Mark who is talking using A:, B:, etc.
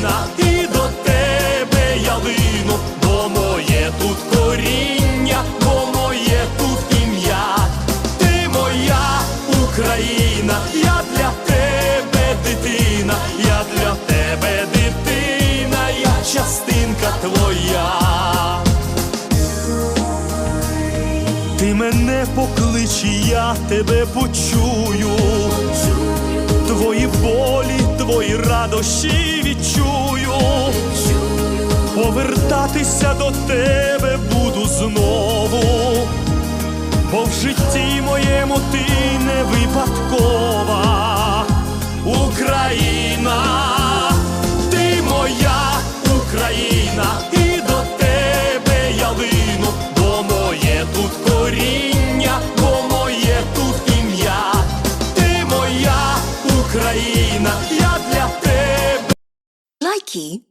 A: Україна, і до тебе я лину, бо моє тут коріння, бо моє тут ім'я. Ти моя Україна, я для тебе дитина, я для тебе дитина, я частинка твоя. Ти мене поклич, я тебе почую. Твої радощі відчую. Повертатися до тебе буду знову, бо в житті моєму ти не випадкова. Україна, ти моя Україна, і до тебе я лину, бо моє тут коріння, бо тут ім'я. Ти моя Україна, я для тебе.
B: key.